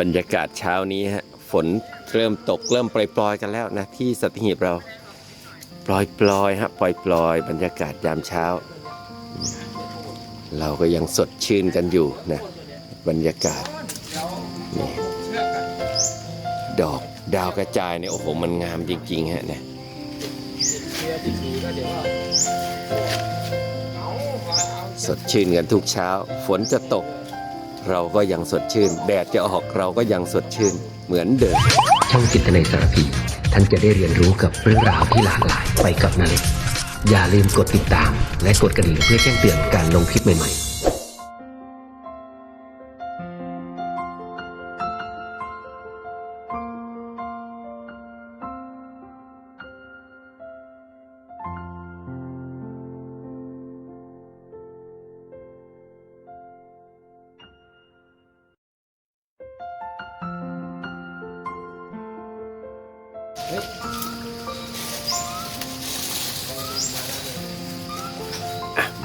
บรรยากาศเช้านี้ฮะฝนเริ่มตกเริ่มปล่อยๆกันแล้วนะที่สัตหีบเราปล่อยๆฮะปล่อยๆบรรยากาศยามเช้า เราก็ยังสดชื่นกันอยู่นะบรรยากาศนี่ดอกดาวกระจายเนี่ยโอ้โหมันงามจริงๆฮะเนี่ยสดชื่นกันทุกเช้า ฝนจะตก เราก็ยังสดชื่น แดดจะออกเราก็ยังสดชื่นเหมือนเดิม ช่องจิตนาสารพี ท่านจะได้เรียนรู้กับเรื่องราวที่หลากหลายไปกับนาเล็กอย่าลืมกดติดตาม และกดกระดิ่งเพื่อแจ้งเตือนการลงคลิปใหม่ๆ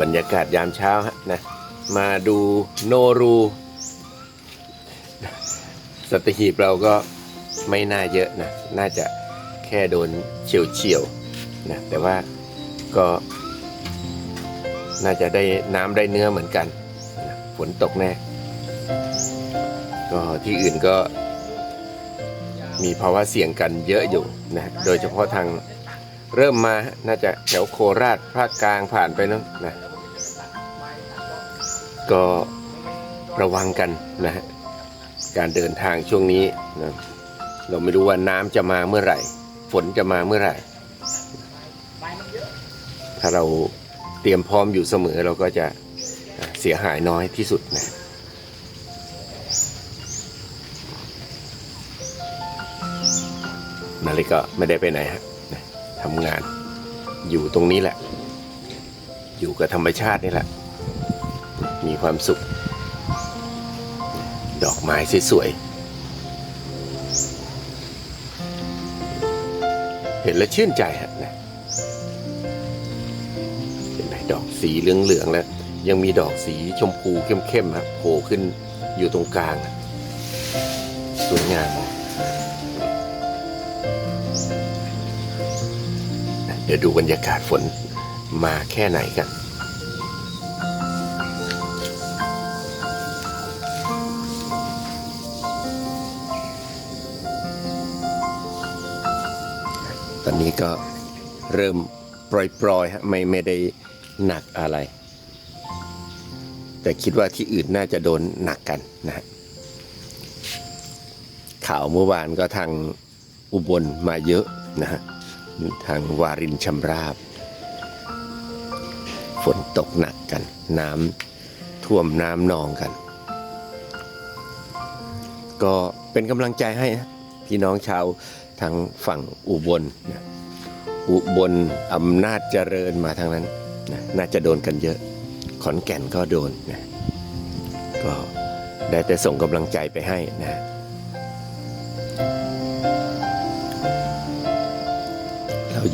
บรรยากาศยามเช้าฮะนะ มาดูโนรูสัตหีบเราก็ไม่น่าเยอะนะ น่าจะแค่โดนเฉียวเฉียวนะ แต่ว่าก็ น่าจะได้น้ำได้เนื้อเหมือนกันนะฝนตกแน่ ก็ที่อื่นก็ มีภาวะเสี่ยงกันเยอะอยู่นะโดยเฉพาะทางเริ่มมาน่าจะแถวโคราชภาคกลางผ่านไปแล้วนะก็ระวังกันนะฮะการเดินทางช่วงนี้นะเราไม่รู้ว่าน้ำจะมาเมื่อไหร่ ฝนจะมาเมื่อไหร่ ถ้าเราเตรียมพร้อมอยู่เสมอเราก็จะเสียหายน้อยที่สุดนะ นาฬิกาไม่ได้ไปไหนฮะทำงานอยู่ตรงนี้แหละ อยู่กับธรรมชาตินี่แหละ มีความสุข ดอกไม้สวยๆเห็นแล้วชื่นใจฮะนะเห็นไหมดอกสีเหลืองๆแล้ว ยังมีดอกสีชมพูเข้มๆครับโผล่ขึ้นอยู่ตรงกลาง สวยงาม เดี๋ยวดูบรรยากาศฝนมาแค่ไหนกันตอนนี้ก็เริ่มปล่อยๆฮะไม่ไม่ได้หนักอะไร แต่คิดว่าที่อื่นน่าจะโดนหนักกันนะฮะข่าวเมื่อวานก็ทางอุบลมาเยอะนะฮะ ทางวารินชำราบ ฝนตกหนักกัน น้ำท่วมน้ำนองกัน ก็เป็นกำลังใจให้นะพี่น้องชาวทางฝั่งอุบลนะอุบลอำนาจเจริญมาทางนั้นนะน่าจะโดนกันเยอะ ขอนแก่นก็โดนนะก็ได้แต่ส่งกำลังใจไปให้นะ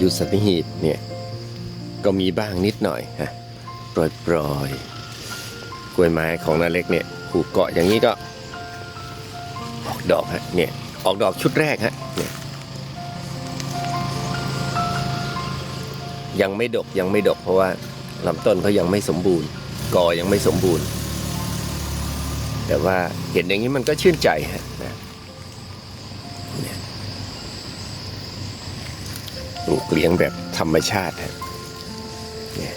ยู่สัตหีบเนี่ยก็มีบ้างนิดหน่อยฮะปล่อยปล่อยกล้วยไม้ของนาเล็กเนี่ยผูกเกาะอย่างนี้ก็ออกดอกฮะเนี่ยออกดอกชุดแรกฮะเนี่ยยังไม่ดกยังไม่ดกเพราะว่าลำต้นเขายังไม่สมบูรณ์กอยังไม่สมบูรณ์ แต่ว่าเห็นอย่างนี้มันก็ชื่นใจฮะนะ ปลูกเลี้ยงแบบธรรมชาติฮะเนี่ย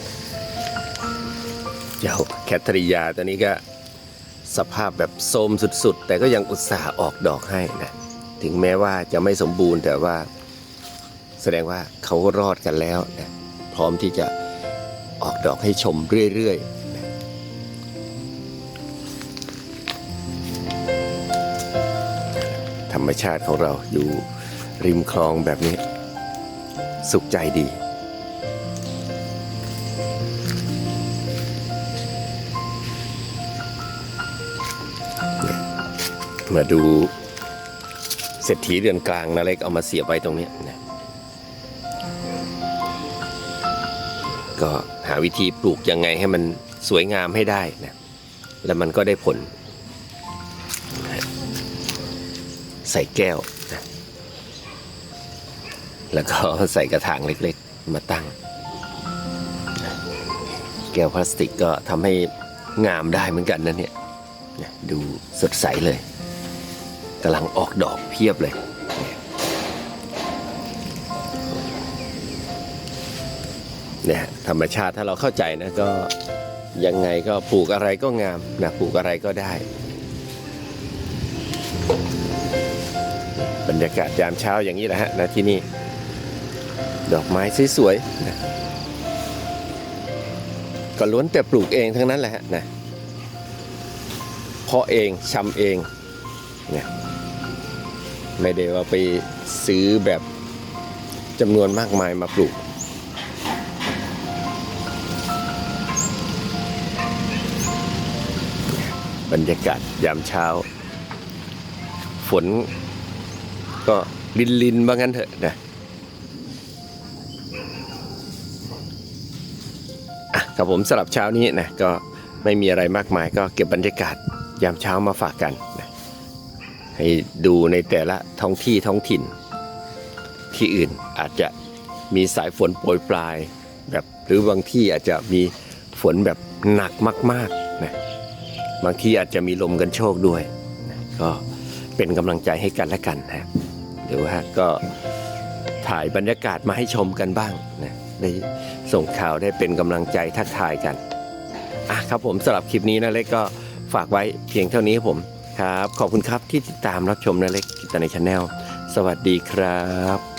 เจ้าแคทริยาตัวนี้ก็สภาพแบบโทมสุดๆ แต่ก็ยังอุตส่าห์ออกดอกให้นะ ถึงแม้ว่าจะไม่สมบูรณ์แต่ว่าแสดงว่าเขารอดกันแล้วนะพร้อมที่จะออกดอกให้ชมเรื่อยๆธรรมชาติของเราอยู่ริมคลองแบบนี้ สุขใจดี มาดูเศรษฐีเรือนกลางนะเล็กเอามาเสียบไว้ตรงนี้นะก็หาวิธีปลูกยังไงให้มันสวยงามให้ได้นะ แล้วมันก็ได้ผล ใส่แก้วนะ แล้วก็ใส่กระถางเล็กๆ มาตั้ง แก้วพลาสติกก็ทำให้งามได้เหมือนกันนะเนี่ยดูสดใสเลยกำลังออกดอกเพียบเลย เนี่ยธรรมชาติถ้าเราเข้าใจนะก็ยังไงก็ปลูกอะไรก็งามนะปลูกอะไรก็ได้ บรรยากาศยามเช้าอย่างนี้แหละฮะนะที่นี่ ดอกไม้สวยๆนะก็ล้วนแต่ปลูกเองทั้งนั้นแหละฮะนะเพาะเองชำเองเนี่ยไม่ได้ว่าไปซื้อแบบจำนวนมากมายมาปลูก บรรยากาศยามเช้า ฝนก็ลินลินๆว่างั้นเถอะนะอะ ครับผมสำหรับเช้านี้นะก็ไม่มีอะไรมากมายก็เก็บบรรยากาศยามเช้ามาฝากกันนะให้ดูในแต่ละท้องที่ท้องถิ่น ที่อื่นอาจจะมีสายฝนโปรยปลายแบบหรือบางที่อาจจะมีฝนแบบหนักมากๆนะบางที่อาจจะมีลมกันโชคด้วยนะก็เป็นกำลังใจให้กันและกันนะหรือว่าก็ถ่ายบรรยากาศมาให้ชมกันบ้างนะ ได้ส่งข่าวได้เป็นกำลังใจทักทายกันอะครับผมสำหรับคลิปนี้นะเล็กก็ฝากไว้เพียงเท่านี้ครับผมครับ ขอบคุณครับที่ติดตามรับชมนะเล็กกิตในชาแนลสวัสดีครับ